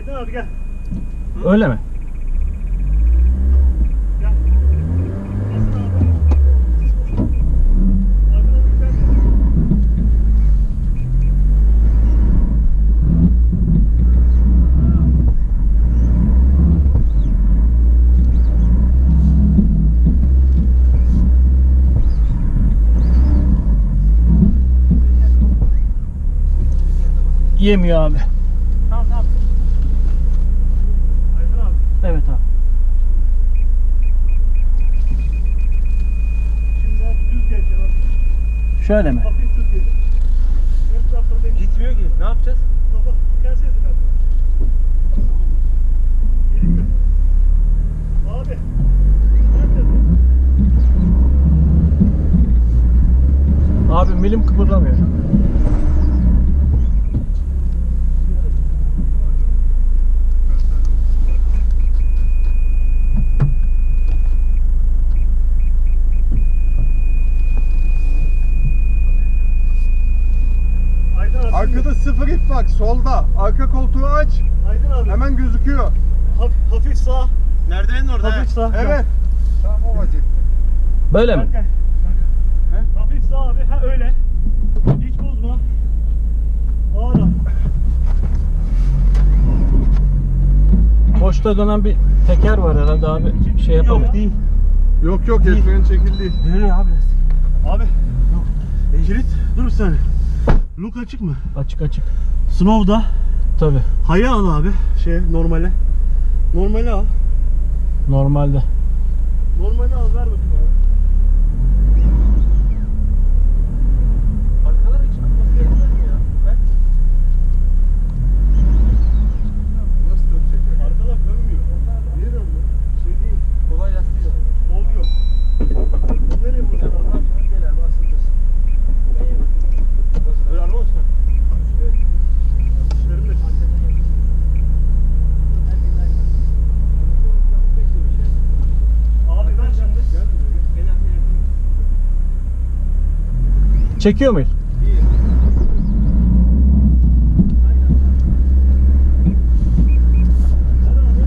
Aydın abi gel. Öyle mi? Yemiyor abi. Tamam tamam. Aydın abi. Evet abi. Şimdi abi düz geleceksin abi. Şöyle mi? Gitmiyor ki. Ne yapacağız? Baba gelsene ben. Gelin mi? Abi. Nerede? Abi milim kıpırdamıyor. Aydın abi. Sıfır ip var solda. Arka koltuğu aç. Aydın abi. Hemen gözüküyor. Haf- hafif sağ. Merdivenin orada. Hafif sağ. Evet. Tam o vaziyette. Böyle mi? Hafif sağ abi. Ha öyle. Hiç bozma. Ağır. Boşta dönen bir teker var herhalde abi. Şey yapamıyor. Yok değil. Yok yok el freni çekildi. Dönüyor abi lastik. Abi. Yok. Kilit. Dur bir saniye. Look açık mı? Açık açık. Snow'da. Tabi. Haya al abi. Şey normale. Normale al. Normalde. Normale al ver bakayım abi. Arkalar hiç atması gerekmez mi ya? He? Nasıl dönecek? yani? Arkalar dönmüyor. Niye dönmüyor? Şey değil. Kolay lastiği yok. Oluyor. Nereye Sen vuruyor? ondan sonra gel abi asıldırsın. Ben yerim. Nasıl? Öyle araba mı çıkar? Evet. Dişlerim de çok. Herkes aynı. Bekle bir şey. Abi ver şimdi. Beni arkaya yakın. Çekiyor muyuz? Bir. Ver abi.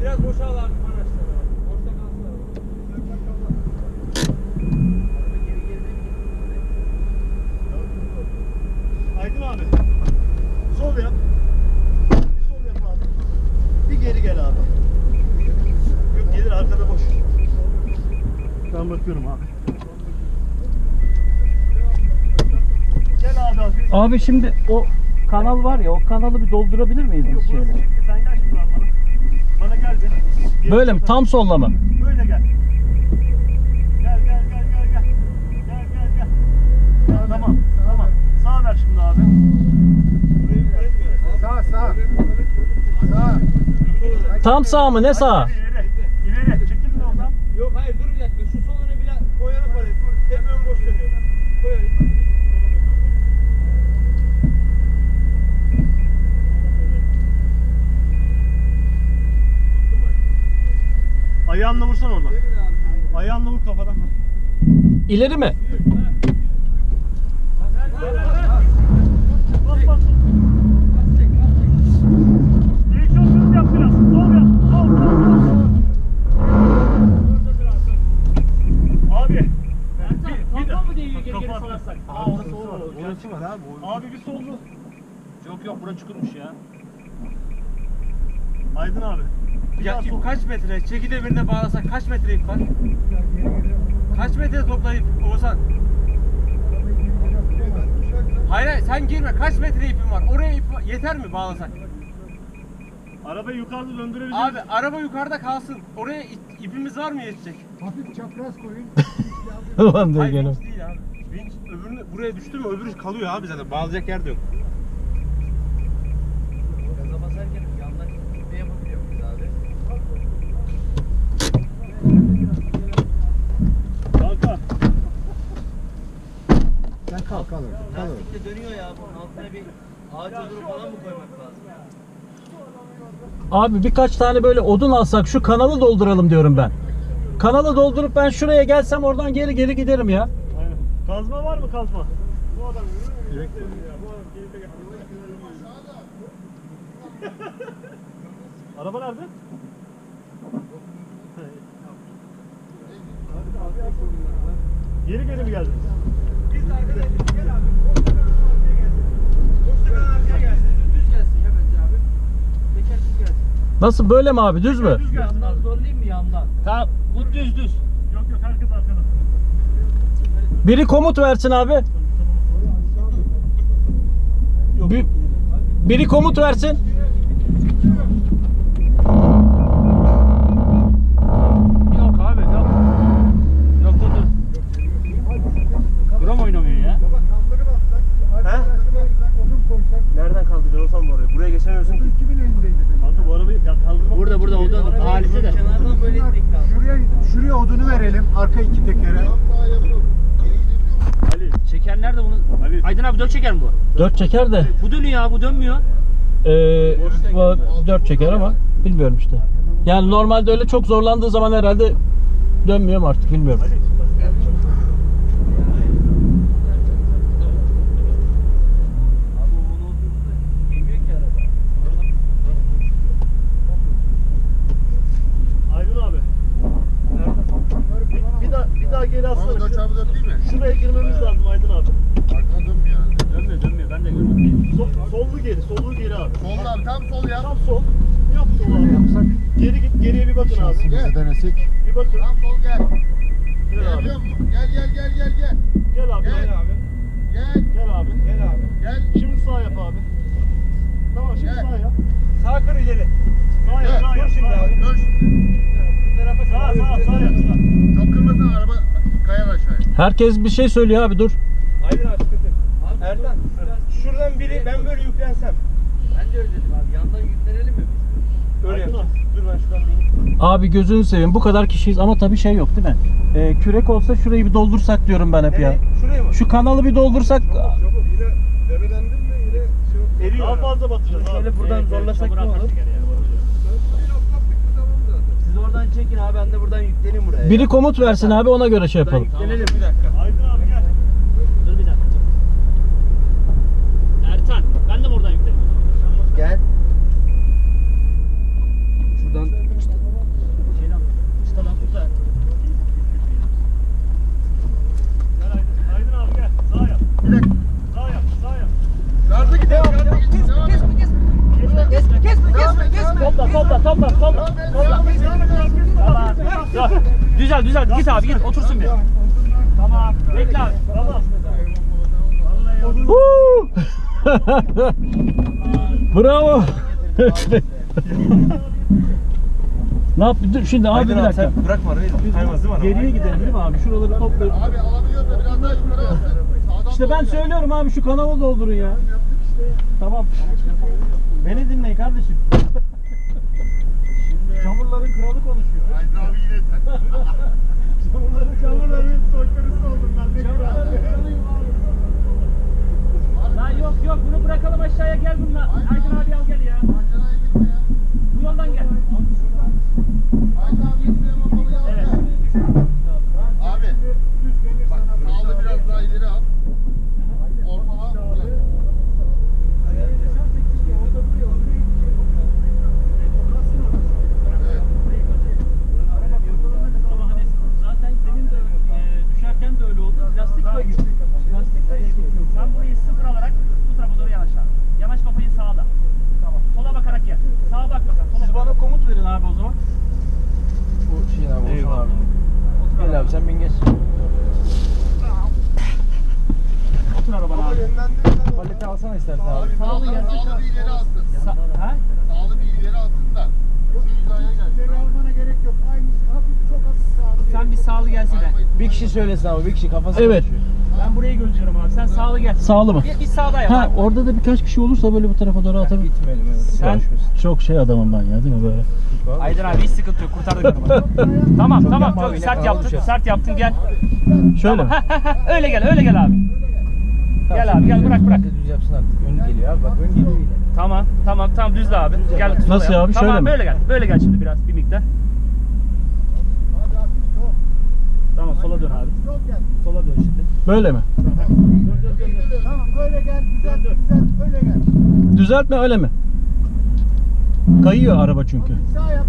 Biraz boşa al abi manaşları abi. Boşta kalsın abi. Araba geri geri de Aydın abi. Sol yap. Bir sol yap abi. Bir geri gel abi. Yok gelir arkada boş. Ben bakıyorum abi. Gel abi abi. Abi şimdi o kanal var ya o kanalı bir doldurabilir miyiz biz şeyle? Sen gel şimdi abi bana. Bana gel bir. Böyle mi? Tam solla mı? Böyle gel. Gel gel gel gel gel. Gel gel gel. Ya, tamam tamam. Sağ ver şimdi abi. Sağ sağ. Sağ. Tam sağ mı? Ne sağ? İleri. İleri. Çekilme oradan. Yok hayır dur bir dakika. Şu solunu bir koyana parayı. Hep ön boş dönüyor. Koy hadi. Ayağınla vursan oradan. Ayağınla vur kafadan. İleri mi? Abi. Bir, sollu. Yok yok bura çukurmuş ya. Aydın abi. Ya daha ip kaç metre? Çeki demirine bağlasak kaç metre ip var? Kaç metre toplayıp Oğuzhan? Hayır hayır sen girme. Kaç metre ipin var? Oraya ip yeter mi bağlasak? Arabayı yukarıda döndürebiliriz. Abi araba yukarıda kalsın. Oraya ip- ipimiz var mı yetecek? Hafif çapraz koyun. Ulan diyor Hayır gene. vinç değil abi. Vinç öbürünü buraya düştü mü öbürü kalıyor abi zaten. Bağlayacak yer de yok. Gaza basarken yandan ne yapabiliyor muyuz abi? Kanka. Sen kalk kalır. Kalır. Lastik de dönüyor ya bunun altına bir ağaç odunu falan mı koymak lazım? Abi birkaç tane böyle odun alsak şu kanalı dolduralım diyorum ben. Kanalı doldurup ben şuraya gelsem oradan geri geri giderim ya. Aynen. Kazma var mı kazma? Bu adam Araba nerede? Geri geri mi geldiniz? Biz de arkada gel abi. Boşta kalan arkaya gelsin. Düz gelsin ya bence abi. Teker düz gelsin. Nasıl böyle mi abi düz mü? Yandan zorlayayım mı yandan? Tamam bu düz düz. Yok yok herkes arkada. Biri komut versin abi. Bir- biri komut versin. Yok abi yok. Yok dur dur. Gram oynamıyor ya. Koysak. Nereden kaldıracaksın oraya? Buraya geçemiyorsun ki. Kimin elindeydi dedim. Kanka bu arabayı ya kaldırmak Burada burada odanın halisi de. Kenardan böyle Bunlar- itmek lazım. Şuraya, şuraya odunu verelim. Arka iki tekere. Ali. Çeker nerede bunu? Ali. Aydın abi dört çeker mi bu? Dört çeker de. Bu dönüyor abi bu dönmüyor. Ee, bu dört çeker ama bilmiyorum işte. Yani normalde öyle çok zorlandığı zaman herhalde dönmüyor mu artık bilmiyorum. Ali. Abi o onu oturduğunda yemiyor ki araba. Aydın abi. Bir, bir daha bir daha geri atsana. Ahmet o çabuk değil mi? Şuraya girmemiz lazım Aydın abi. Arkana dönmüyor yani. Dönmüyor dönmüyor ben de görmedim. So- sollu geri, sollu geri abi. Sol abi tam sol ya. Tam sol. Yap sol abi. Yapsak. Geri git, geriye bir bakın abi. Şansımızı denesek. Bir bakın. Tam sol gel. Gel abi. Gel gel gel gel gel. Gel abi. Gel. Gel abi. Gel. Gel abi. Gel abi. Gel. Şimdi sağ yap abi. Tamam şimdi Gel. sağ yap. Sağ kır ileri. Sağ yap, Gel. sağ yap. Sağ yap. Dön şimdi. Bu tarafa Sağ sağ sağ yap. Sağ. Çok kırmasın araba kayar aşağıya. Herkes bir şey söylüyor abi dur. Aydın abi sıkıntı. Abi, Ertan. Şuradan biri ben böyle yüklensem. Ben de öyle dedim abi. Yandan yüklenelim mi biz? Öyle Aydın yapacağız. abi. Dur ben şuradan bir Abi gözünü seveyim bu kadar kişiyiz ama tabii şey yok değil mi? Ee, kürek olsa şurayı bir doldursak diyorum ben hep ya. Şuraya mı? Şu kanalı bir doldursak Çabuk yine debelendin mi yine şey yok. Daha fazla batacağız abi. Şöyle buradan zorlasak ne olur? Siz oradan çekin abi ben de buradan yükleneyim buraya. biri komut versin abi ona göre şey yapalım. Yüklenelim bir dakika. Aydın abi gel. Dur bir dakika. Ertan ben de buradan yüklerim. Gel. Şuradan Şeyden çıtadan tut da. Gel Aydın. Aydın abi gel. Sağ yap. Bir dakika. Sağ yap. Sağ yap. Gaza gidelim. Gaza gidelim. Devam et. kesme kesme kesme kesme. Topla topla topla topla. Devam et. Devam et. Devam et. Tamam. Dur. Düzel düzel git abi git otursun bir. Tamam. Bekle abi. Tamam. Bravo. ne yap? Dur şimdi abi bir dakika. Bırakma arayı. Kaymaz değil mi Geriye gidelim değil mi abi? Şuraları toplayıp. Abi alabiliyorsa biraz daha yukarı al. Sağdan İşte ben söylüyorum abi şu kanalı doldurun ya. Tamam. Beni dinleyin kardeşim. Konuşuyor. Aydın abi yine sen. Çamurların çamurların soykırısı oldum yok yok bunu bırakalım aşağıya gel bununla. Aydın abi al gel ya. Aşağıya gitme ya. Bu yoldan gel. Aydın abi gitmeye bakalım ya. Evet. Abi. Bak sağlı biraz daha ileri al. Ortala. Evet. Ama hani zaten senin de e, düşerken de öyle oldu. Lastik kayıyor. Lastik kayıyor. Sen burayı sıfır alarak bu tarafa doğru yanaş abi. Yanaş kafayı sağda. Tamam. Sola bakarak gel. Sağa bak bakalım. Sola Siz bak. bana komut verin abi o zaman. Bu şey abi. Eyvallah. Gel abi sen bin geç. Otur arabana abi. Paleti alsana istersen abi. Abi sağlı, bir ileri alsın. Sa- ha? Sağlı bir ileri alsın da. Gelsin. almana gerek yok. Aynı hafif çok hafif sağlı. Sen bir sağlı gelsin de. Bir kişi söylesin abi. Bir kişi kafası Evet. Ben burayı gözlüyorum abi. Sen sağlı gel. Sağlı mı? Bir, bir sağda yap Ha abi. orada da birkaç kişi olursa böyle bu tarafa doğru atabilir. Gitmeyelim evet. Sen Çok şey adamım ben ya değil mi böyle? Aydın abi hiç sıkıntı yok. Kurtardık arabayı. tamam tamam. yapma Çok sert yaptın. ya. Sert yaptın gel. Şöyle mi? öyle gel öyle gel abi. Gel abi gel bırak bırak. Düz yapsın artık. Ön geliyor abi bak ön geliyor yine. Tamam tamam tamam düzle abi. Gel Nasıl abi? Tamam Şöyle mi? böyle gel. Böyle gel şimdi biraz bir miktar. Hadi hafif sol. Tamam sola dön abi. Sol gel. Sola dön şimdi. Böyle mi? Dön dön dön. dön. Tamam öyle gel. Güzel güzel. Öyle gel. Düzeltme öyle mi? Kayıyor araba çünkü. Hafif sağ yap.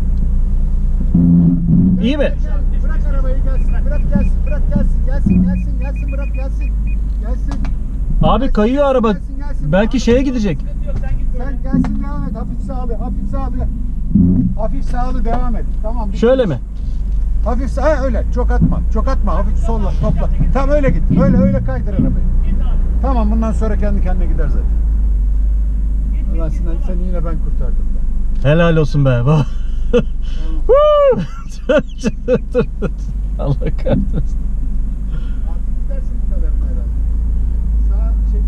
İyi mi? Gel, Bırak arabayı gelsin. Bırak gelsin. Bırak gelsin. Gelsin gelsin gelsin. Bırak gelsin. Gelsin. Abi kayıyor araba. Gelsin, gelsin. Belki şeye gidecek. Sıkıntı yok sen git böyle. Sen gelsin devam et. Hafif sağlı. Hafif sağlı. Hafif sağlı devam et. Tamam. bitti. Şöyle mi? Hafif ha, öyle. Çok atma. Çok atma. Hafif solla. Topla. Tamam öyle git. Öyle öyle kaydır arabayı. Tamam bundan sonra kendi kendine gider zaten. Allah seni, seni yine ben kurtardım da. Helal olsun be. Allah kahretsin. Şey.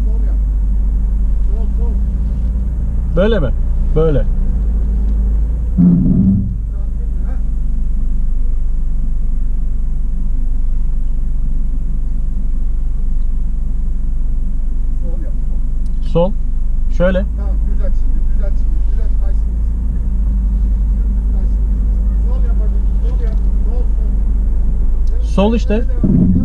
Böyle mi? Böyle. Sağ değil mi, ha? Sol yap. Sol. Şöyle. Tamam düzelt şimdi. Düzelt şimdi. Düzelt kaysın. Dümdüz kaysın. Sol yap. Sol yap. Sol sol. Sol işte. Devam.